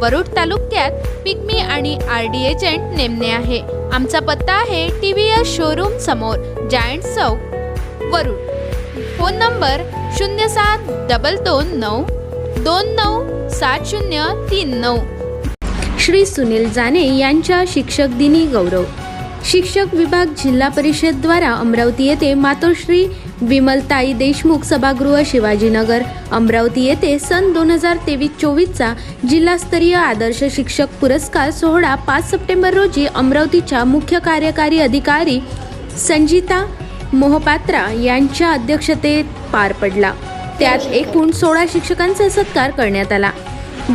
वरुड तालुक्यात पिग्मी आणि R D agent नेमणे आहे. आमचा पत्ता आहे टी व्ही एस शोरूम समोर जायंट चौक वरुड. फोन नंबर शून्य सात डबल दोन नऊ दोन नऊ सात शून्य तीन नऊ. श्री सुनील जाने यांच्या शिक्षक दिनी गौरव. शिक्षक विभाग जिल्हा परिषद द्वारा अमरावती येथे मातोश्री विमलताई देशमुख सभागृह शिवाजीनगर अमरावती येथे सन दोन हजार तेवीस चोवीसचा जिल्हास्तरीय आदर्श शिक्षक पुरस्कार सोहळा पाच सप्टेंबर रोजी अमरावतीच्या मुख्य कार्यकारी अधिकारी संजिता मोहपात्रा यांच्या अध्यक्षतेत पार पडला. त्यात एकूण सोळा शिक्षकांचा सत्कार करण्यात आला.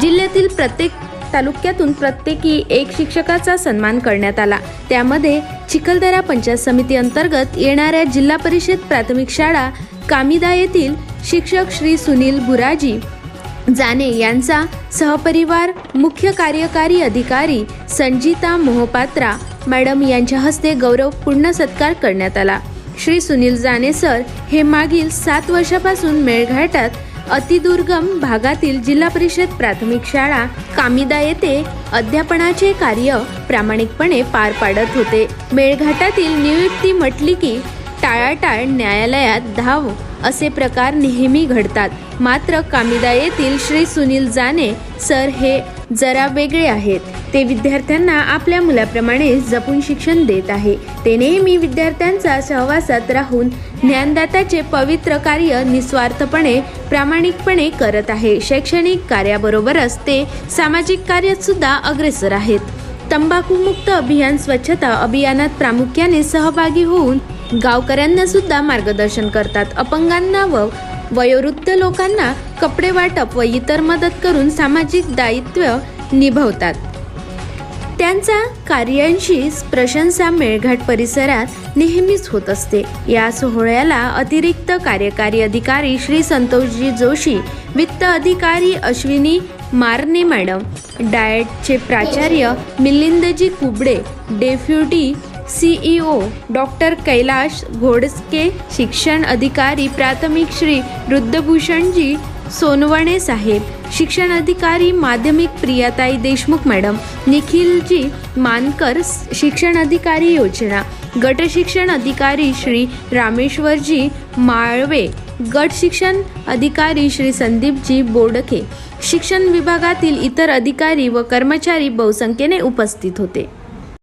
जिल्ह्यातील प्रत्येक तालुक्यातून प्रत्येकी एक शिक्षकाचा सन्मान करण्यात आला. त्यामध्ये चिखलदरा पंचायत समिती अंतर्गत येणाऱ्या जिल्हा परिषद प्राथमिक शाळा कामिदा येथील शिक्षक श्री सुनील बुराजी जाने यांचा सहपरिवार मुख्य कार्यकारी अधिकारी संजिता मोहपात्रा मॅडम यांच्या हस्ते गौरवपूर्ण सत्कार करण्यात आला. श्री सुनील जाने सर हे मागील सात वर्षापासून मेळघाटात अतिदुर्गम भागातील जिल्हा परिषद प्राथमिक शाळा कामिदा येथे अध्यापनाचे कार्य प्रामाणिकपणे पार पाडत होते. मेळघाटातील नियुक्ती म्हटली की टाळाटाळ न्यायालयात धाव असे प्रकार नेहमी घडतात. मात्र कामिदा येथील श्री सुनील जाने सर हे जरा वेगळे आहेत. ते विद्यार्थ्यांना आपल्या मुलाप्रमाणे जपून शिक्षण देत आहे. ते नेहमी विद्यार्थ्यांचा सहवासात राहून ज्ञानदाताचे पवित्र कार्य निस्वार्थपणे प्रामाणिकपणे करत आहे. शैक्षणिक कार्याबरोबरच ते सामाजिक कार्यातसुद्धा अग्रेसर आहेत. तंबाखूमुक्त अभियान स्वच्छता अभियानात प्रामुख्याने सहभागी होऊन गावकऱ्यांना सुद्धा मार्गदर्शन करतात. अपंगांना व वयोवृद्ध लोकांना कपडे वाटप व इतर मदत करून सामाजिक दायित्व निभवतात. त्यांचा कार्यांशी प्रशंसा मेळघाट परिसरात नेहमीच होत असते. या सोहळ्याला अतिरिक्त कार्यकारी अधिकारी श्री संतोषजी जोशी वित्त अधिकारी अश्विनी मारने मॅडम डाएटचे प्राचार्य मिलिंदजी Kubde deputy CEO doctor Kailash Ghodske शिक्षण अधिकारी प्राथमिक श्री रुद्रभूषणजी सोनवणे साहेब शिक्षण अधिकारी माध्यमिक प्रियाताई देशमुख मॅडम निखिलजी मानकर शिक्षण अधिकारी योजना गट शिक्षण अधिकारी श्री रामेश्वरजी माळवे गट शिक्षण अधिकारी श्री संदीपजी बोडके शिक्षण विभागातील इतर अधिकारी व कर्मचारी बहुसंख्येने उपस्थित होते.